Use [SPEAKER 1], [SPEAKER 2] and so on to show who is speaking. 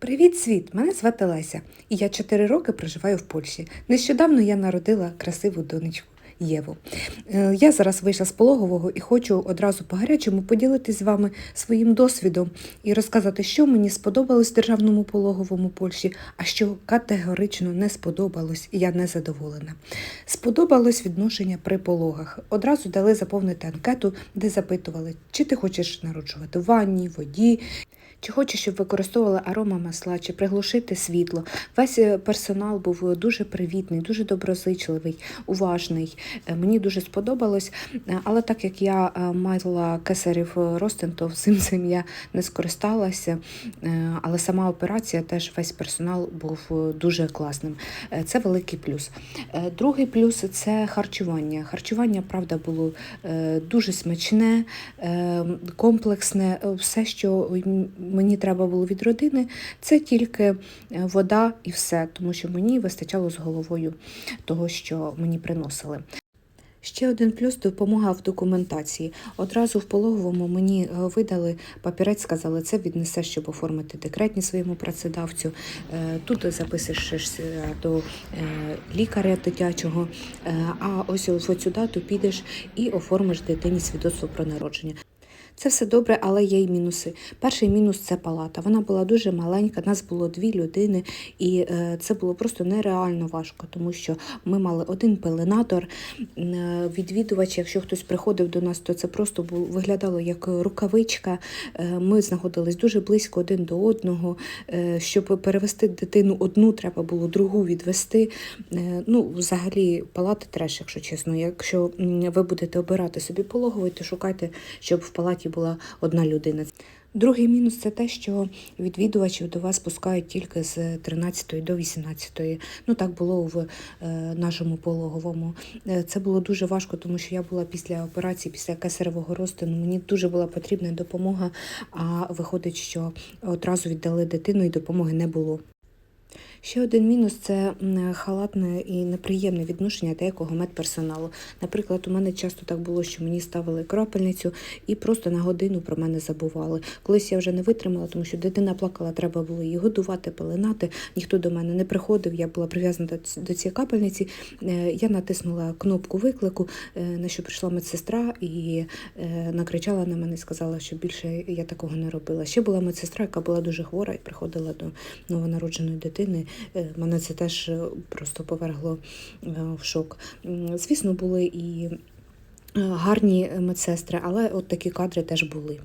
[SPEAKER 1] Привіт, світ! Мене звати Леся, і я 4 роки проживаю в Польщі. Нещодавно я народила красиву донечку Єву. Е, Я зараз вийшла з пологового і хочу одразу по-гарячому поділитись з вами своїм досвідом і розказати, що мені сподобалось в державному пологовому Польщі, а що категорично не сподобалось, і я не задоволена. Сподобалось відношення при пологах. Одразу дали заповнити анкету, де запитували, чи ти хочеш народжувати ванні, воді, чи хочеш, щоб використовували арома масла, чи приглушити світло. Весь е, персонал був дуже привітний, дуже доброзичливий, уважний. Е, Мені дуже сподобалось. Е, Але так як я е, мала кесарів ростин, то всім цим я не скористалася. Але сама операція теж весь персонал був дуже класним. Це великий плюс. Другий плюс це харчування. Харчування, правда, було дуже смачне, комплексне. Все, що мені треба було від родини, це тільки вода і все, тому що мені вистачало з головою того, що мені приносили. Ще один плюс допомога в документації. Одразу в пологовому мені е, видали папірець, сказали, це віднесе, щоб оформити декретні своєму працедавцю. Е, Тут записуєшся до е, лікаря дитячого, а ось в цю дату підеш і оформиш дитині свідоцтво про народження. Це все добре, але є й мінуси. Перший мінус це палата. Вона була дуже маленька, нас було дві людини, і е, це було просто нереально важко, тому що ми мали один пеленатор. Е, Відвідувач, якщо хтось приходив до нас, то це просто бу- виглядало як рукавичка. Е, Ми знаходились дуже близько один до одного. Щоб перевести дитину одну, треба було другу відвести. Ну, взагалі, палати треш, якщо чесно. Якщо ви будете обирати собі пологовий, то шукайте, щоб в палаті була одна людина. Другий мінус це те, що відвідувачів до вас пускають тільки з 13 до 18. Ну так було в е, нашому пологовому. Е, Це було дуже важко, тому що я була після операції, після кесаревого розтину. Мені дуже була потрібна допомога. А виходить, що одразу віддали дитину і допомоги не було. Ще один мінус це халатне і неприємне відношення деякого медперсоналу. Наприклад, у мене часто так було, що мені ставили крапельницю і просто на годину про мене забували. Колись я вже не витримала, тому що дитина плакала, треба було її годувати, пеленати. Ніхто до мене не приходив. Я була прив'язана до цієї капельниці. Е, Я натиснула кнопку виклику, е, на що прийшла медсестра і е, накричала на мене, сказала, що більше я такого не робила. Ще була медсестра, яка була дуже хвора і приходила до новонародженої дитини. Е, Мене це теж е, просто повергло е, в шок. Звісно, були і гарні медсестри, але от такі кадри теж були.